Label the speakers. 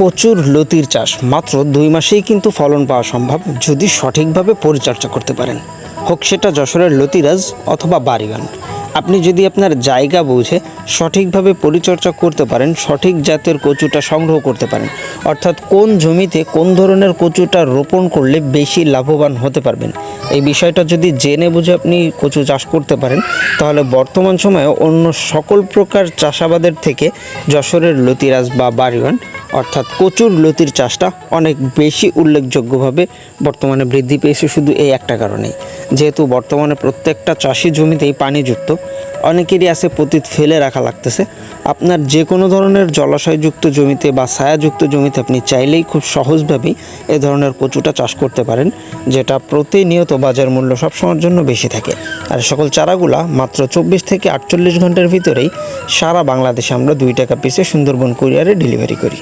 Speaker 1: কচুর লতির চাষ। মাত্র দুই মাসেই কিন্তু ফলন পাওয়া সম্ভব, যদি সঠিকভাবে পরিচর্যা করতে পারেন। হোক সেটা যশোরের লতিরাজ অথবা বাড়িগান আপনি যদি আপনার জায়গা বুঝে সঠিকভাবে পরিচর্যা করতে পারেন, সঠিক জাতের কচুটা সংগ্রহ করতে পারেন, অর্থাৎ কোন জমিতে কোন ধরনের কচুটা রোপণ করলে বেশি লাভবান হতে পারবেন। এই বিষয়টা যদি জেনে বুঝে আপনি কচু চাষ করতে পারেন, তাহলে বর্তমান সময়ে অন্য সকল প্রকার চাষাবাদের থেকে যশোরের লতিরাজ বা বাড়িগান অর্থাৎ কচুর লতির চাষটা অনেক বেশি উল্লেখযোগ্যভাবে বর্তমানে বৃদ্ধি পেয়েছে শুধু এই একটা কারণেই। যেহেতু বর্তমানে প্রত্যেকটা চাষি জমিতেই পানিযুক্ত অনেকেরই আছে পতিত ফেলে রাখা লাগতেছে। আপনার যে কোনো ধরনের জলাশয়যুক্ত জমিতে বা ছায়াযুক্ত জমিতে আপনি চাইলেই খুব সহজভাবেই এ ধরনের কচুটা চাষ করতে পারেন, যেটা প্রতিনিয়ত বাজার মূল্য সবসময়ের জন্য বেশি থাকে। আর সকল চারাগুলা মাত্র চব্বিশ থেকে আটচল্লিশ ঘণ্টার ভিতরেই সারা বাংলাদেশে আমরা দুই টাকা পিসে সুন্দরবন কুরিয়ারে ডেলিভারি করি।